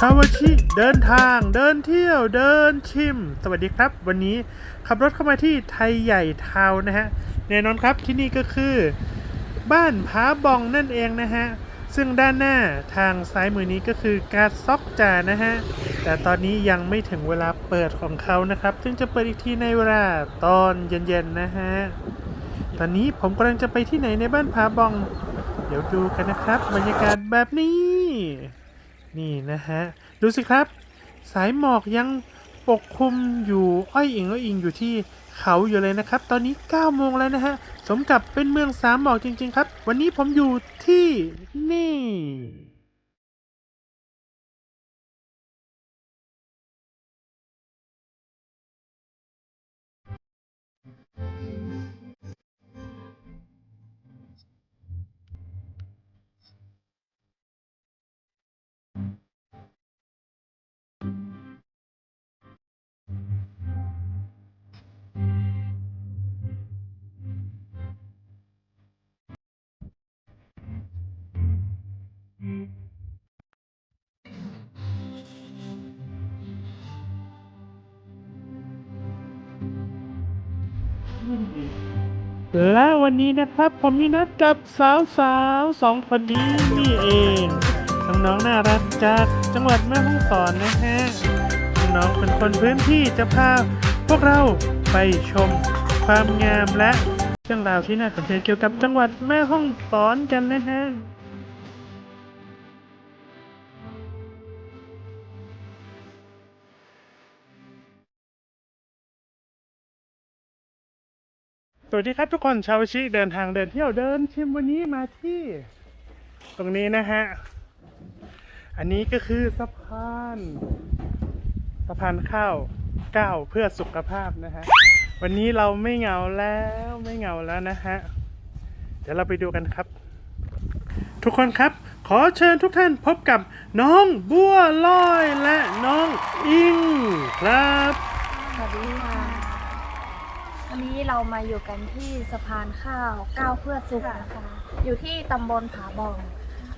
ชาวชิเดินทางเดินเที่ยวเดินชิม สวัสดีครับ วันนี้ขับรถเข้ามาที่ไทยใหญ่ทาวนะฮะแน่นอนครับที่นี่ก็คือ บ้านผาบองนั่นเองนะฮะ ซึ่งด้านหน้าทางซ้ายมือนี้ก็คือกาดซอกจานะฮะ แต่ตอนนี้ยังไม่ถึงเวลาเปิดของเขานะครับ ซึ่งจะเปิดอีกทีในเวลาตอนเย็นๆนะฮะตอนนี้ผมกำลังจะไปที่ไหนในบ้านผาบอง เดี๋ยวดูกันนะครับ บรรยากาศแบบนี้ นี่นะฮะ ดูสิครับ สายหมอกยังปกคลุมอยู่อ้อยอิงอ้อยอิงอยู่ที่เขาอยู่เลยนะครับ ตอนนี้9โมงแล้วนะฮะ สมกับเป็นเมืองสามหมอกจริง ๆ ครับ วันนี้ผมอยู่ที่นี่ และวันนี้นะครับผมมีนัดกับสาวสาวๆสองคนนี้นี่เองน้องๆน่ารักจากจังหวัดแม่ฮ่องสอนนะฮะน้องๆเป็นคนพื้นที่จะพาพวกเราไปชมความงามและเรื่องราวที่น่าสนใจเกี่ยวกับจังหวัดแม่ฮ่องสอนกันนะฮะ สวัสดีครับทุกคนชาวชิเดินทางเดินเที่ยวเดินชิมวันนี้มาที่ ตรงนี้นะฮะ อันนี้ก็คือสะพานสะพานข้าวก้าวเพื่อสุขภาพนะฮะ วันนี้เราไม่เหงาแล้วไม่เหงาแล้วนะฮะ เดี๋ยวเราไปดูกันครับ ทุกคนครับ ขอเชิญทุกท่านพบกับน้องบัวลอยและน้องอิงครับสวัสดีค่ะ วันนี้เรามาอยู่กันที่สะพานข้าวก้าวเพื่อสุขนะคะ อยู่ที่ตำบลผาบอง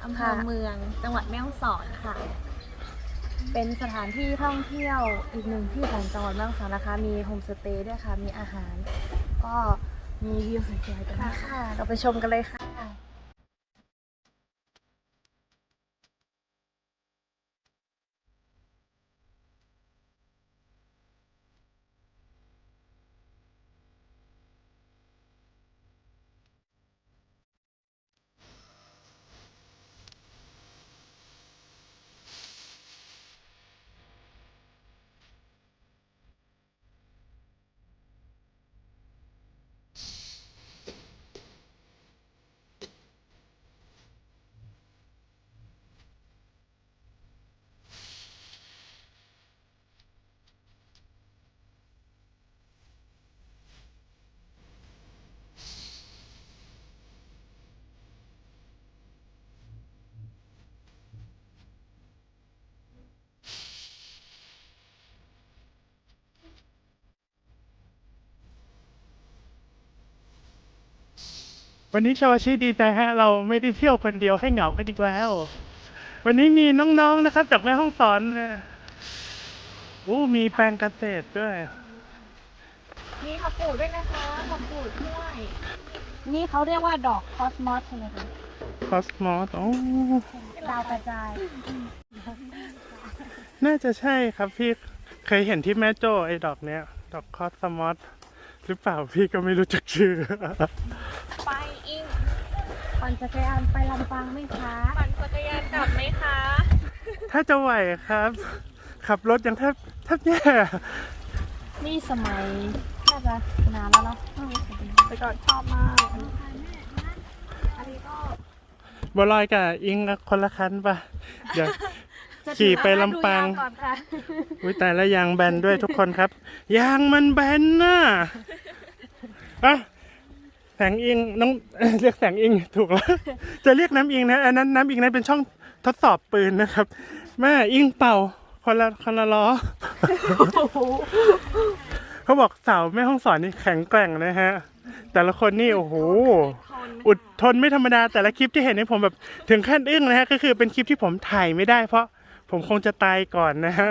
อำเภอเมืองจังหวัดแม่ฮ่องสอนค่ะ เป็นสถานที่ท่องเที่ยวอีกหนึ่งที่ของจังหวัดแม่ฮ่องสอนนะคะ มีโฮมสเตย์ด้วยค่ะ มีอาหาร ก็มีวิวสวยๆกันนะคะเราไปชมกันเลยค่ะ วันนี้ชาวอาชีดีใจฮะ เราไม่ได้เที่ยวคนเดียวให้เหงากันอีกแล้ว วันนี้มีน้องๆนะครับ จากแม่ห้องสอนนะโอ้มีแปลงเกษตรด้วย มีข้าวปูดด้วยนะคะข้าวปูดด้วย นี่เขาเรียกว่าดอกคอสมอสใช่ไหมคะคอสมอสโอ้ดาวกระจาย น่าจะใช่ครับพี่ เคยเห็นที่แม่โจ้ไอ้ดอกเนี้ย ดอกคอสมอสหรือเปล่าพี่ก็ไม่รู้จักชื่อไปอิง ปั่นจักรยานไปลำปางไหมคะ ปั่นจักรยานกลับไหมคะ ถ้าจะไหวครับ ขับรถยังแทบแทบแย่นี่สมัยน่าจะนานแล้วเนาะไปก่อนชอบมาก อันนี้ก็บัวลอยกับอิงคนละคันปะเดี๋ยว ขี่ไปลำปางดูยก่อนค่ะอุ้ยแต่ละยางแบนด้วยทุกคนครับ ยางมันแบนน่ะอะ แสงอิงน้องเรียกแสงอิงถูกแล้ว จะเรียกน้ำอิงนะอันนั้นน้ำอิงนั้นเป็นช่องทดสอบปืนนะครับ แม่อิงเป่าคนละคนละล้อเขาบอกสาวแม่ห้องสอนนี่แข็งแกร่งนะฮะ แต่ละคนนี่โอ้โหอุดทนไม่ธรรมดาแต่ละคลิปที่เห็นนี่ผมแบบถึงขั้นอึ้งนะฮะก็คือเป็นคลิปที่ผมถ่ายไม่ได้ เพราะผมคงจะตายก่อนนะฮะ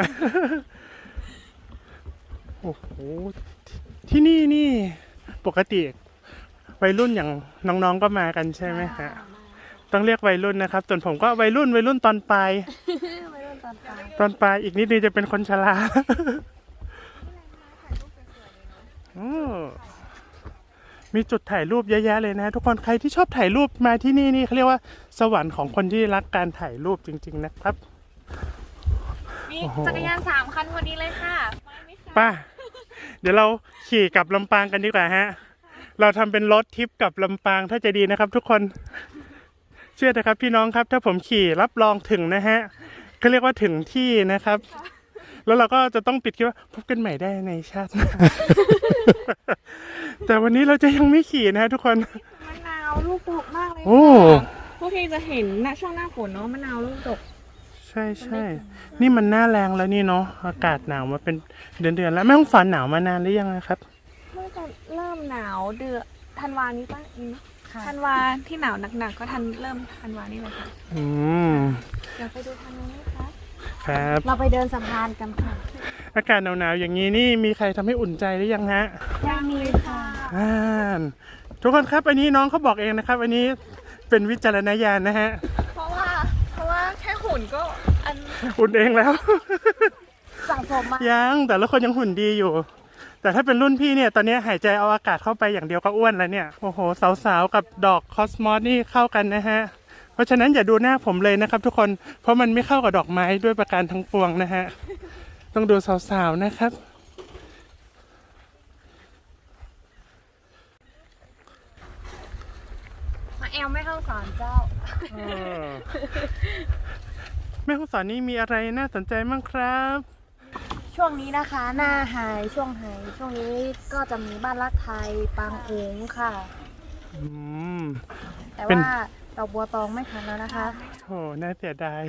โอ้โหที่นี่นี่ปกติ วัยรุ่นอย่างน้องๆก็มากันใช่ไหมฮะต้องเรียกวัยรุ่นนะครับ ส่วนผมก็วัยรุ่นวัยรุ่นตอนปลายไม่รุ่นตอนกลางตอนปลายอีกนิดนึงจะเป็นคนชราโอ้มีจุดถ่ายรูปเยอะแยะเลยนะ ทุกคนใครที่ชอบถ่ายรูปมาที่นี่นี่เขาเรียกว่าสวรรค์ของคนที่รักการถ่ายรูปจริง ๆ นะครับมีโอ้โหจักรยานสามคันพอดีเลยค่ะไปไหมคะป้าเดี๋ยวเราขี่กลับลำปางกันดีกว่าฮะ เราทำเป็นรถทริปกลับลำปางถ้าจะดีนะครับ ทุกคนเชื่อนะครับ พี่น้องครับ ถ้าผมขี่รับรองถึงนะฮะเขาเรียกว่าถึงที่นะครับ แล้วเราก็จะต้องปิดคลิปว่าพบกันใหม่ได้ในชาติหน้าแต่วันนี้เราจะยังไม่ขี่นะฮะทุกคนมะนาวลูกดกมากเลยโอ้ค่ะพวกที่จะเห็นณช่วงหน้าฝนเนาะมะนาวลูกดกใช่ใช่นี่มันหน้าแรงแล้วนี่เนาะอากาศหนาวมาเป็นเดือนๆแล้วแม่ต้องฝันหนาวมานานหรือยังนะครับ เมื่อจะเริ่มหนาวเดือนธันวานี้ป่ะอืมค่ะธันวาที่หนาวหนักๆก็ทันเริ่มธันวานี่เลยค่ะอืมเดี๋ยวไปดูทางนู้นไหมคะครับ เราไปเดินสะพานกันค่ะอากาศหนาวๆอย่างนี้นี่มีใครทำให้อุ่นใจหรือยังฮะยังมีค่ะอ่านทุกคนครับอันนี้น้องเขาบอกเองนะครับ อันนี้เป็นวิจารณญาณนะฮะ เพราะว่าเพราะว่าแค่หุ่นก็อันอุ่นเองแล้ว สั่งสมมายังแต่ละคนยังหุ่นดีอยู่ แต่ถ้าเป็นรุ่นพี่เนี่ยตอนนี้หายใจเอาอากาศเข้าไปอย่างเดียวก็อ้วนแล้วเนี่ยโอ้โหสาวๆกับดอกคอสมอสนี่เข้ากันนะฮะเพราะฉะนั้นอย่าดูหน้าผมเลยนะครับ ทุกคนเพราะมันไม่เข้ากับดอกไม้ด้วยประการทั้งปวงนะฮะต้องดูสาวๆนะครับมาแอลไม่เข้าสอนเจ้าแม่ห้องสอนนี่มีอะไรน่าสนใจบ้างครับ ช่วงนี้นะคะ หน้าไฮช่วงไฮช่วงนี้ก็จะมีบ้านรักไทยปางอุ๋งค่ะ อืม แต่เป็น ว่าดอกบัวตองไม่ทันแล้วนะคะ โหน่าเสียดาย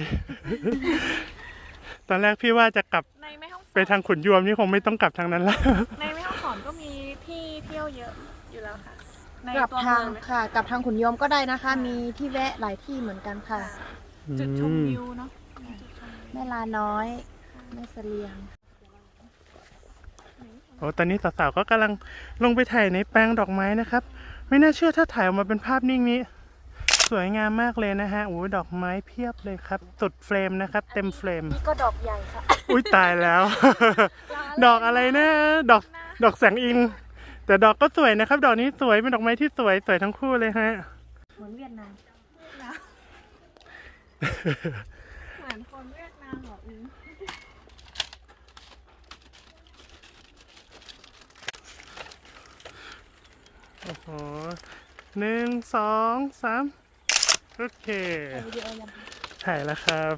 ตอนแรกพี่ว่าจะกลับในแม่ห้องสไปอนทางขุนยวมนี่คงไม่ต้องกลับทางนั้นแล้วในแม่ห้องสอนก็มีที่เที่ยวเยอะอยู่แล้วค่ะ ในกลับตัวทางเมืองนะคะค่ะกลับทางขุนยมก็ได้นะคะ มีที่แวะหลายที่เหมือนกันค่ะ จุดชมวิวเนาะมีจุดชมวิว แม่ลาน้อย แม่เสลียง โอ้ตอนนี้สาวๆก็กำลังลงไปถ่ายในแปลงดอกไม้นะครับ ไม่น่าเชื่อถ้าถ่ายออกมาเป็นภาพนิ่งนี้ สวยงามมากเลยนะฮะโอ้ยดอกไม้เพียบเลยครับสุดเฟรมนะครับ เต็มเฟรม นี่ก็ดอกใหญ่ค่ะ อุ้ยตายแล้ว ดอกอะไรนะ ดอกดอกแสงอิง แต่ดอกก็สวยนะครับ ดอกนี้สวยเป็นดอกไม้ที่สวยสวยทั้งคู่เลยฮะเหมือนเวียดนามเหมือนคนเวียดนามเหรอ อืมโอ้โหหนึ่งสองสามโอเควิดีโอยังถ่ายแล้วครับ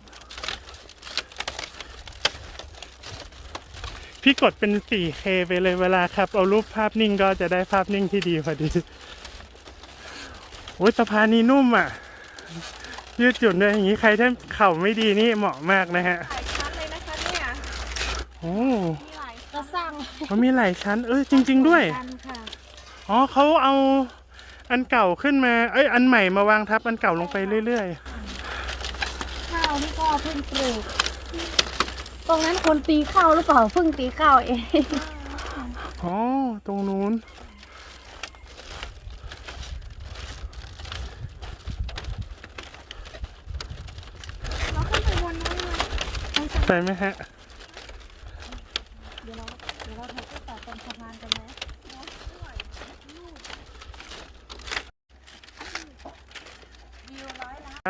พี่กดเป็น 4K ไปเลยเวลาครับ เอารูปภาพนิ่งก็จะได้ภาพนิ่งที่ดีพอดีโอ้ยสะพานนี้นุ่มอะ ยืดหยุ่นด้วยอย่างนี้ใครถ้าเข่าไม่ดีนี่เหมาะมากนะฮะหลายชั้นเลยนะคะเนี่ยโอ้ มีหลายก็สร้าง มันมีหลายชั้น เอ้ยจริง ๆ ด้วย กันค่ะ อ๋อเขาเอาอันเก่าขึ้นมา เอ้ย อันใหม่มาวางทับอันเก่าลงไปเรื่อยข้าวนี่ก็เพิ่งปลูกตรงนั้นคนตีข้าวหรือเปล่าเพิ่งตีข้าวเองๆ อ๋อ ตรงนู้น เราขึ้นไปบนนั้นเลยไปไหมฮะ เดี๋ยวเราเดี๋ยวเราถ่ายรูปต่อตรงสะพานกันไหม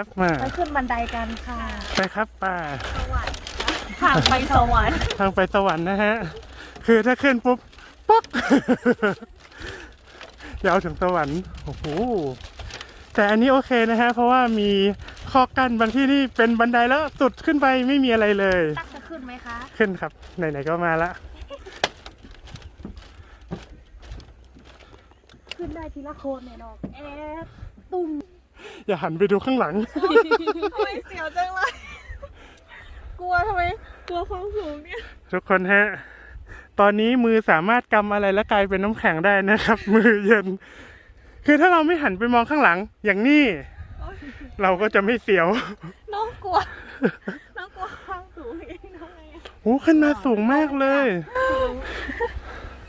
ครับมาไปขึ้นบันไดกันค่ะ ไปครับป่าทางไปสวรรค์ทางไปสวรรค์นะฮะ คือถ้าขึ้นปุ๊บป๊อกยาวถึงสวรรค์โอ้โหแต่อันนี้โอเคนะฮะ เพราะว่ามีข้อกั้นบางที่นี่เป็นบันไดแล้วสุดขึ้นไปไม่มีอะไรเลยตักจะขึ้นไหมคะ ขึ้นครับไหนๆก็มาละขึ้นได้ทีละโคนเนี่ยดอกแอดตุ่ม อย่าหันไปดูข้างหลัง ทำไมเสียวจังเลย กลัวทำไม กลัวความสูงเนี่ย ทุกคนฮะ ตอนนี้มือสามารถกำอะไรแล้วกลายเป็นน้ำแข็งได้นะครับ มือเย็น คือถ้าเราไม่หันไปมองข้างหลัง อย่างนี้เราก็จะไม่เสียวน้องกลัว น้องกลัวความสูโอ้ขึ้นมาสูงมากเลย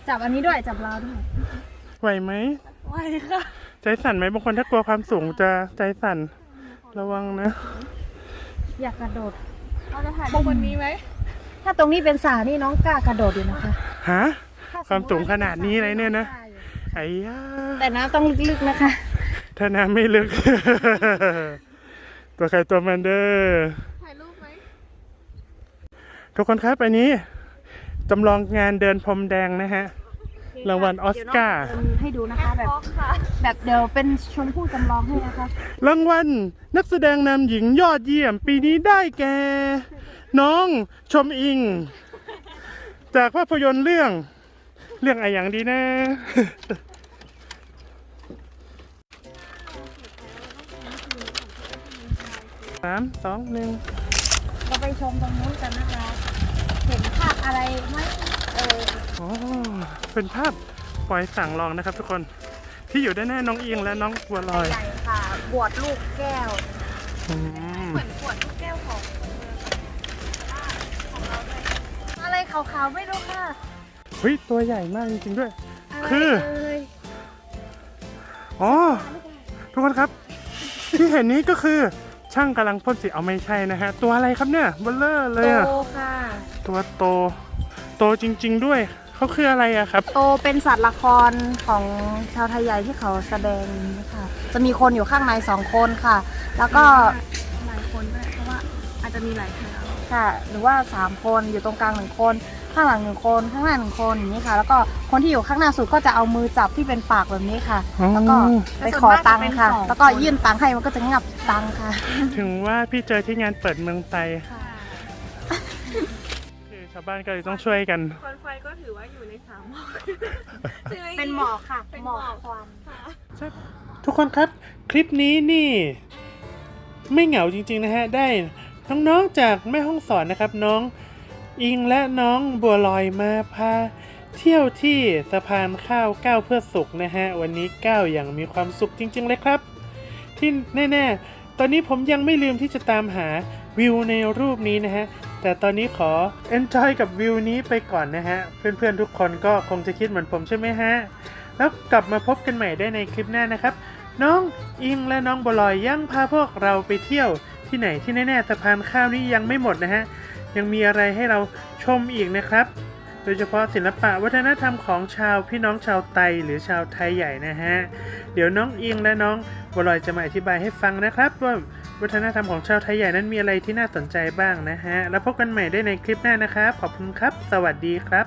จับอันนี้ด้วย จับเราด้วยไหวไหมไหวค่ะ ใจสั่นไหมบางคนถ้ากลัวความสูงจะใจสั่นระวังนะ อยากกระโดด เราจะถ่ายรูปบนนี้ไหม ถ้าตรงนี้เป็นสานี่น้องกล้ากระโดดอยู่นะคะฮะถ้ความสูงขนาดนี้เลยเนี่ยนะ ไอ้ยาแต่น้ำต้องลึกๆนะคะ ถ้าน้ำไม่ลึก ตัวใครตัวมันเด้อถ่ายรูปไหม ทุกคนครับอันนี้จำลองงานเดินพรมแดงนะฮะ รางวัลออสการ์เดี๋ยวน้องเดินให้ดูนะคะแบบบล็อกค่ะแบบเดี๋ยวเป็นชมพู่จำลองให้นะคะรางวัลนักแสดงนำหญิงยอดเยี่ยมปีนี้ได้แก่ น้องชมอิง จากภาพยนตร์เรื่องเรื่องอะไรอย่างดีนะสามสองหนึ่งเราไปชมตรงนู้นกันนะคะ เห็นภาพอะไรไหม เอออ๋อเป็นภาพปล่อยสั่งลองนะครับ ทุกคนที่อยู่ด้านหน้าน้องอิงและน้องบัวลอยใหญ่ค่ะบวชลูกแก้วอืมเหมือนขวดลูกแก้วของอะไรขาวๆไม่รู้ค่ะเฮ้ยตัวใหญ่มากจริงๆด้วยอะไรคือเอ่ยอ๋อ ทุกคนครับ ที่เห็นนี้ก็คือช่างกำลังพ่นสีเอาไม่ใช่นะฮะ ตัวอะไรครับเนี่ยเบลเลอร์เลยอะโตค่ะตัวโต โตจริง ๆ ด้วยเขาคืออะไรอะครับ โตเป็นสัตว์ละครของชาวไทยใหญ่ที่เขาแสดงนี้ค่ะ จะมีคนอยู่ข้างในสองคนค่ะ แล้วก็หลายคนด้วยเพราะว่าอาจจะมีหลายเท้าค่ะ หรือว่าสามคนอยู่ตรงกลางหนึ่งคน ข้างหลังหนึ่งคน ข้างหน้าหนึ่งคนอย่างนี้ค่ะ แล้วก็คนที่อยู่ข้างหน้าสุดก็จะเอามือจับที่เป็นปากแบบนี้ค่ะ อ๋อ แล้วก็ไปขอตังค์ค่ะ แล้วก็ยื่นตังค์ให้มันก็จะงับตังค์ค่ะ ถึงว่าพี่เจอที่งานเปิดเมืองไทย ค่ะคือ ชาวบ้านก็เลยต้องช่วยกัน ควันไฟก็ถือว่าอยู่ในสามหมอกใช่ไหมเป็นหมอกค่ะ เป็นหหมมออกกควันค่ะทุกคนครับ คลิปนี้นี่ ไม่เหงาจริง ๆ นะฮะ ได้น้องๆจากแม่ห้องสอนนะครับน้องอิงและน้องบัวลอยมาพาเที่ยวที่สะพานข้าวก้าวเพื่อสุขนะฮะ วันนี้ก้าวอย่างมีความสุขจริง ๆ เลยครับ ที่แน่ ๆ ตอนนี้ผมยังไม่ลืมที่จะตามหาวิวในรูปนี้นะฮะ แต่ตอนนี้ขอ enjoy กับวิวนี้ไปก่อนนะฮะ เพื่อนๆทุกคนก็คงจะคิดเหมือนผมใช่ไหมฮะ แล้วกลับมาพบกันใหม่ได้ในคลิปหน้านะครับ น้องอิงและน้องบวลอยยังพาพวกเราไปเที่ยวที่ไหนที่แน่ๆสะพานข้าวนี้ยังไม่หมดนะฮะ ยังมีอะไรให้เราชมอีกนะครับ โดยเฉพาะศิลปะวัฒนธรรมของชาวพี่น้องชาวไตหรือชาวไทยใหญ่นะฮะ เดี๋ยวน้องอิงและน้องบวลอยจะมาอธิบายให้ฟังนะครับว่า วัฒนธรรมของชาวไทยใหญ่นั้นมีอะไรที่น่าสนใจบ้างนะฮะ แล้วพบกันใหม่ได้ในคลิปหน้านะครับ ขอบคุณครับ สวัสดีครับ